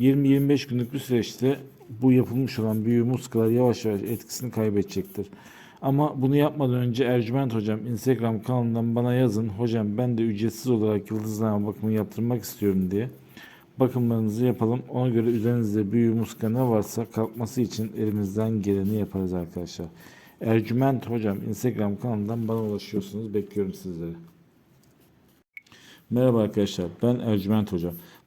20-25 günlük bir süreçte bu yapılmış olan büyü muskalar yavaş yavaş etkisini kaybedecektir. Ama bunu yapmadan önce Ercüment Hocam Instagram kanalından bana yazın. Hocam ben de ücretsiz olarak yıldızlama bakımı yaptırmak istiyorum diye. Bakımlarınızı yapalım. Ona göre üzerinizde büyü muska ne varsa kalkması için elimizden geleni yaparız arkadaşlar. Ercüment Hocam Instagram kanalından bana ulaşıyorsunuz. Bekliyorum sizleri. Merhaba arkadaşlar, ben Ercüment Hoca.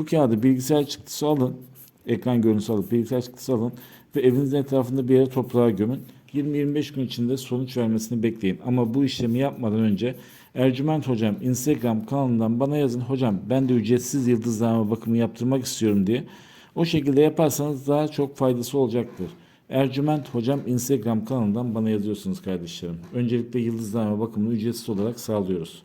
Bu kağıdı bilgisayar çıktısı alın. Ekran görüntüsü alıp bilgisayar çıktısı alın ve evinizin etrafında bir yere toprağa gömün. 20-25 gün içinde sonuç vermesini bekleyin. Ama bu işlemi yapmadan önce Ercüment Hocam Instagram kanalından bana yazın. Hocam ben de ücretsiz yıldızlama bakımı yaptırmak istiyorum diye. O şekilde yaparsanız daha çok faydası olacaktır. Ercüment Hocam Instagram kanalından bana yazıyorsunuz kardeşlerim. Öncelikle yıldızlama bakımını ücretsiz olarak sağlıyoruz.